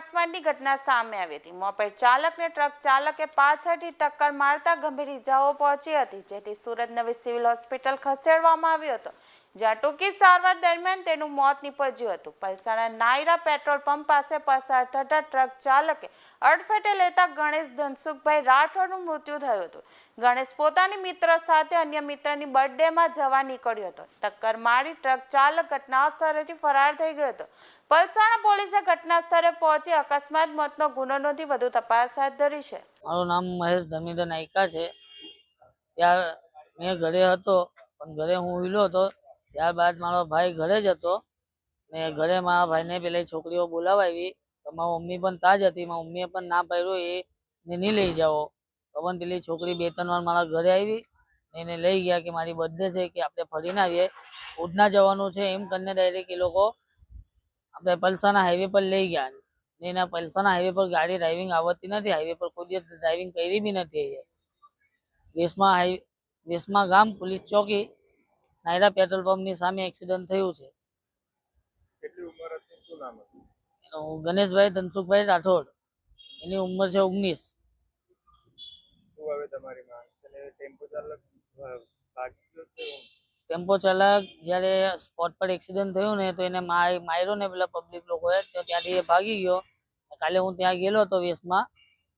ઘટના સામે આવી હતી. મોપેડ ચાલકને ટ્રક ચાલકે પાછળથી ટક્કર મારતા ગંભીર ઇજાઓ પહોંચી હતી, જેથી સુરત નવી સિવિલ હોસ્પિટલ ખસેડવામાં આવ્યો હતો. જ્યાં ટૂંકી સારવાર દરમિયાન તેનું મોત નીપજ્યું હતું. પલસાણા નાયરા પેટ્રોલ પંપ પાસે પસાર થતા ટ્રક ચાલકે અડફેટે લેતા ગણેશ ધનસુખભાઈ રાઠોડનું મૃત્યુ થયું હતું. ગણેશ પોતાની મિત્ર સાથે અન્ય મિત્રની બર્થડેમાં જવા નીકળ્યો હતો. ટક્કર મારી ટ્રક ચાલક ઘટના સ્થળેથી ફરાર થઈ ગયો હતો. પલસાણા પોલીસે ઘટના સ્થળે પહોંચી અકસ્માત મોતનો ગુનો નોંધી વધુ તપાસ હાથ ધરી છે. મારું નામ મહેશ ધમીધર નાયકા છે. ત્યાર મેં ઘરે હતો, પણ ઘરે હું ઊયલો હતો. ત્યારબાદ મારો ભાઈ ઘરે જ હતો. ને ઘરે મારા ભાઈને પેલી છોકરીઓ બોલાવા આવી તો મારી મમ્મી પણ તાજ હતી. મારી મમ્મીએ પણ ના પાડ્યો એ નહીં લઈ જાઓ. તો પણ પેલી છોકરી બે ત્રણ વાર મારા ઘરે આવી ને એને લઈ ગયા કે મારી બર્થડે છે કે આપણે ફરીને આવીએ. ઉધના જવાનું છે એમ કરીને ડાયરેક્ટ એ લોકો આપણે પલસાના હાઈવે પર લઈ ગયા. ને એના પલસાના હાઈવે પર ગાડી ડ્રાઇવિંગ આવડતી નથી. હાઈવે પર કોઈ દિવસ ડ્રાઇવિંગ કરી બી નથી વેસમાં હાઈ વેસમાં ગામ પોલીસ ચોકી નાયરા પેટ્રોલ પંપની સામે એક્સિડન્ટ થયું છે. એનું ગણેશભાઈ ધનસુખભાઈ રાઠોડ. એની ઉંમર છે ઓગણીસ. શું હવે તમારી ટેમ્પો ચાલક? ટેમ્પો ચાલક જ્યારે સ્પોટ પર એક્સિડન્ટ થયું ને, તો એને માર્યો ને પેલા પબ્લિક લોકોએ, તો ત્યાંથી એ ભાગી ગયો. કાલે હું ત્યાં ગયેલો હતો વેસમાં,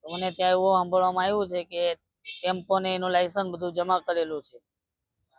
તો મને ત્યાં એવું સાંભળવામાં આવ્યું છે કે ટેમ્પો ને એનું લાયસન્સ બધું જમા કરેલું છે.